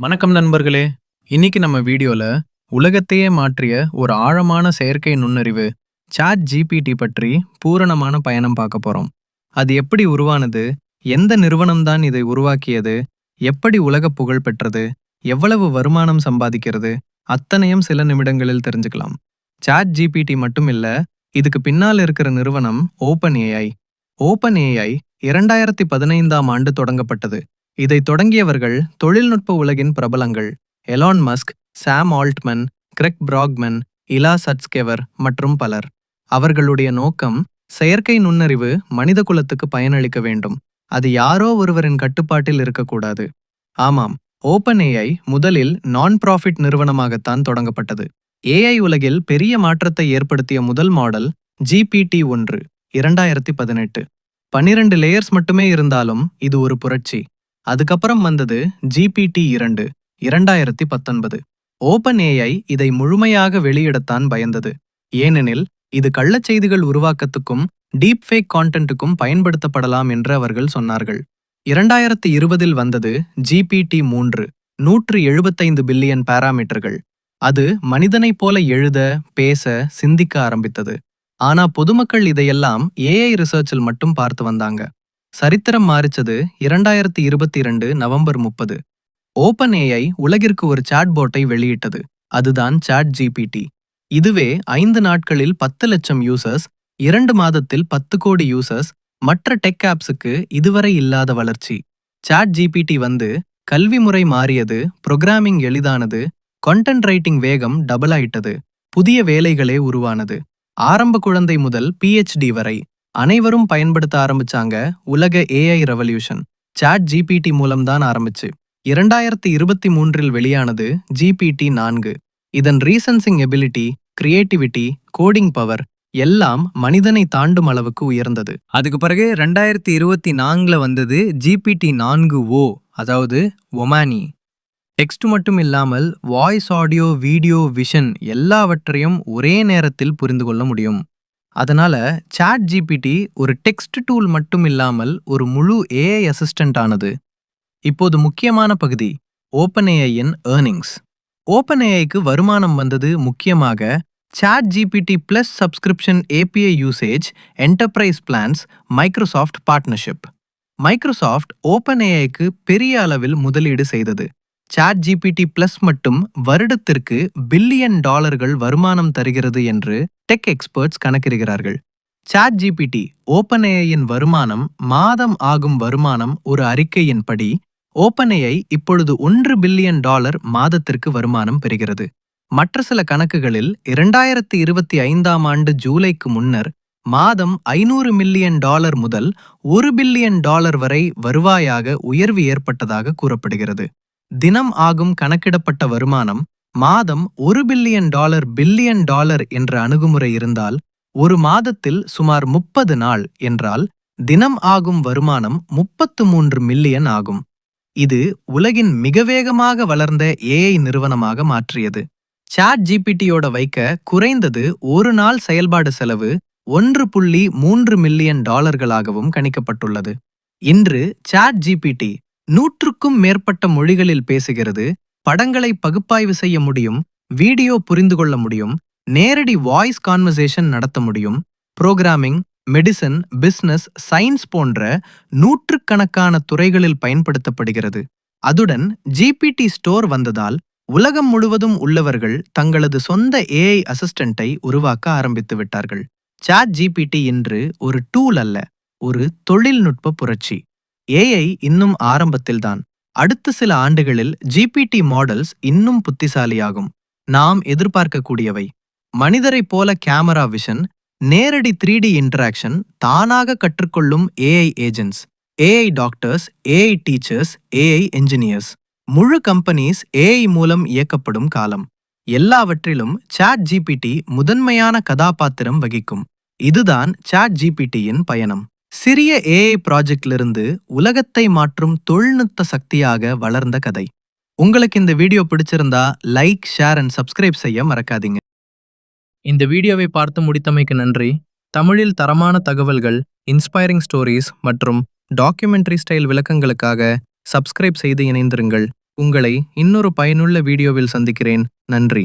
வணக்கம் நண்பர்களே. இன்னைக்கு நம்ம வீடியோல உலகத்தையே மாற்றிய ஒரு ஆழமான செயற்கை நுண்ணறிவு சாட் ஜிபிடி பற்றி பூரணமான பயணம் பார்க்க போறோம். அது எப்படி உருவானது? எந்த நிறுவனம்தான் இதை உருவாக்கியது? எப்படி உலக புகழ் பெற்றது? எவ்வளவு வருமானம் சம்பாதிக்கிறது? அத்தனையும் சில நிமிடங்களில் தெரிஞ்சுக்கலாம். சாட் ஜிபிடி மட்டும் இல்ல இதுக்கு பின்னால் இருக்கிற நிறுவனம் ஓப்பன் ஏஐ ஓப்பன் ஏஐ இரண்டாயிரத்தி பதினைந்தாம் ஆண்டு தொடங்கப்பட்டது. இதை தொடங்கியவர்கள் தொழில்நுட்ப உலகின் பிரபலங்கள் Elon Musk Sam Altman Greg Brockman Ilya Sutskever மற்றும் பலர். அவர்களுடைய நோக்கம் செயற்கை நுண்ணறிவு மனித குலத்துக்கு பயனளிக்க வேண்டும். அது யாரோ ஒருவரின் கட்டுப்பாட்டில் இருக்கக்கூடாது. ஆமாம் ஓப்பன் ஏஐ முதலில் நான் ப்ராஃபிட் நிறுவனமாகத்தான் தொடங்கப்பட்டது. ஏஐ உலகில் பெரிய மாற்றத்தை ஏற்படுத்திய முதல் மாடல் ஜிபிடி ஒன்று இரண்டாயிரத்தி பதினெட்டு. பன்னிரண்டு லேயர்ஸ் மட்டுமே இருந்தாலும் இது ஒரு புரட்சி. அதுக்கப்புறம் வந்தது ஜிபிடி இரண்டு இரண்டாயிரத்தி பத்தொன்பது. ஓபன் ஏஐ இதை முழுமையாக வெளியிடத்தான் பயந்தது. ஏனெனில் இது கள்ளச்செய்திகள் உருவாக்கத்துக்கும் டீப் ஃபேக் கான்டென்ட்டுக்கும் பயன்படுத்தப்படலாம் என்று அவர்கள் சொன்னார்கள். இரண்டாயிரத்தி இருபதில் வந்தது ஜிபிடி மூன்று நூற்று எழுபத்தைந்து பில்லியன் பாராமீட்டர்கள். அது மனிதனைப் போல எழுத பேச சிந்திக்க ஆரம்பித்தது. ஆனா பொதுமக்கள் இதையெல்லாம் ஏஐ ரிசர்ச்சில் மட்டும் பார்த்து வந்தாங்க. சரித்திரம் மாறிச்சது இரண்டாயிரத்தி இருபத்தி இரண்டு நவம்பர் முப்பது. ஓபன் ஏஐ உலகிற்கு ஒரு சாட்போட்டை வெளியிட்டது. அதுதான் சாட் ஜிபிடி இதுவே ஐந்து நாட்களில் பத்து லட்சம் யூசர்ஸ் இரண்டு மாதத்தில் பத்து கோடி யூசர்ஸ் மற்ற டெக் ஆப்ஸுக்கு இதுவரை இல்லாத வளர்ச்சி. சாட் ஜிபிடி வந்து கல்வி முறை மாறியது புரோகிராமிங் எளிதானது கண்டென்ட் ரைட்டிங் வேகம் டபுள் ஆயிட்டது புதிய வேலைகளே உருவானது. ஆரம்ப குழந்தை முதல் பிஹெச்டி வரை அனைவரும் பயன்படுத்த ஆரம்பிச்சாங்க உலக ஏஐ ரெவல்யூஷன் சாட் ஜிபிடி மூலம்தான் ஆரம்பிச்சு. இரண்டாயிரத்தி இருபத்தி மூன்றில் வெளியானது ஜிபிடி நான்கு. இதன் reasoning ability creativity coding power எல்லாம் மனிதனை தாண்டும் அளவுக்கு உயர்ந்தது. அதுக்கு பிறகு ரெண்டாயிரத்தி இருபத்தி நான்குல வந்தது ஜிபிடி நான்கு ஓ அதாவது ஒமானி டெக்ஸ்ட் மட்டும் இல்லாமல் வாய்ஸ் ஆடியோ வீடியோ விஷன் எல்லாவற்றையும் ஒரே நேரத்தில் புரிந்து கொள்ள முடியும். அதனால சாட் ஜிபிடி ஒரு டெக்ஸ்ட் டூல் மட்டும் இல்லாமல் ஒரு முழு ஏஐ அசிஸ்டன்ட் ஆனது. இப்போது முக்கியமான பகுதி ஓப்பன் ஏஐயின் ஏர்னிங்ஸ் ஓப்பன் ஏஐக்கு வருமானம் வந்தது முக்கியமாக chat GPT plus subscription API usage enterprise plans Microsoft partnership Microsoft open ஏஐக்கு பெரிய அளவில் முதலீடு செய்தது. சாட் ஜிபிடி பிளஸ் மட்டும் வருடத்திற்கு பில்லியன் டாலர்கள் வருமானம் தருகிறது என்று டெக் எக்ஸ்பர்ட்ஸ் கணக்கிடுகிறார்கள். சாட் ஜிபிடி ஓப்பன்ஏஐயின் வருமானம் மாதம் ஆகும் வருமானம் ஒரு அறிக்கையின்படி ஓப்பன் இப்பொழுது ஒன்று பில்லியன் டாலர் மாதத்திற்கு வருமானம் பெறுகிறது. மற்ற சில கணக்குகளில் இரண்டாயிரத்தி இருபத்தி ஐந்தாம் ஆண்டு ஜூலைக்கு முன்னர் மாதம் ஐநூறு மில்லியன் டாலர் முதல் ஒரு பில்லியன் டாலர் வரை வருவாயாக உயர்வு ஏற்பட்டதாக கூறப்படுகிறது. தினம் ஆகும் கணக்கிடப்பட்ட வருமானம் மாதம் ஒரு பில்லியன் டாலர் பில்லியன் டாலர் என்ற அணுகுமுறை இருந்தால் ஒரு மாதத்தில் சுமார் முப்பது நாள் என்றால் தினம் ஆகும் வருமானம் முப்பத்து மூன்று மில்லியன் ஆகும். இது உலகின் மிக வேகமாக வளர்ந்த ஏஐ நிறுவனமாக மாற்றியது. சாட் ஜிபிடியோட வைக்க குறைந்தது ஒரு நாள் செயல்பாடு செலவு ஒன்று புள்ளி மூன்று மில்லியன் டாலர்களாகவும் கணிக்கப்பட்டுள்ளது. இன்று சாட் ஜிபிடி நூற்றுக்கும் மேற்பட்ட மொழிகளில் பேசுகிறது படங்களை பகுப்பாய்வு செய்ய முடியும் வீடியோ புரிந்து கொள்ள முடியும் நேரடி வாய்ஸ் கான்வர்சேஷன் நடத்த முடியும். புரோகிராமிங் மெடிசன் பிசினஸ் சயின்ஸ் போன்ற நூற்றுக்கணக்கான துறைகளில் பயன்படுத்தப்படுகிறது. அதுடன் ஜிபிடி ஸ்டோர் வந்ததால் உலகம் முழுவதும் உள்ளவர்கள் தங்களது சொந்த ஏஐ அசிஸ்டண்டை உருவாக்க ஆரம்பித்து விட்டார்கள். சாட் ஜிபிடி இன்று ஒரு டூல் அல்ல ஒரு தொழில்நுட்ப புரட்சி. ஏஐ இன்னும் ஆரம்பத்தில்தான். அடுத்த சில ஆண்டுகளில் ஜிபிடி மாடல்ஸ் இன்னும் புத்திசாலியாகும். நாம் எதிர்பார்க்கக்கூடியவை. மனிதரைப் போல கேமரா விஷன் நேரடி த்ரீ டி இன்டராக்ஷன் தானாக கற்றுக்கொள்ளும் AI agents AI doctors AI teachers AI engineers முழு கம்பெனிஸ் ஏஐ மூலம் இயக்கப்படும் காலம். எல்லாவற்றிலும் சாட் ஜிபிடி முதன்மையான கதாபாத்திரம் வகிக்கும். இதுதான் சாட் ஜிபிடியின் பயணம். சிறிய ஏஐ ப்ராஜெக்டிலிருந்து உலகத்தை மாற்றும் தொழில்நுட்ப சக்தியாக வளர்ந்த கதை. உங்களுக்கு இந்த வீடியோ பிடிச்சிருந்தா லைக் ஷேர் அண்ட் சப்ஸ்கிரைப் செய்ய மறக்காதீங்க. இந்த வீடியோவை பார்த்து முடித்தமைக்கு நன்றி. தமிழில் தரமான தகவல்கள் இன்ஸ்பைரிங் ஸ்டோரீஸ் மற்றும் டாக்குமெண்ட்ரி ஸ்டைல் விளக்கங்களுக்காக சப்ஸ்கிரைப் செய்து இணைந்திருங்கள். உங்களை இன்னொரு பயனுள்ள வீடியோவில் சந்திக்கிறேன். நன்றி.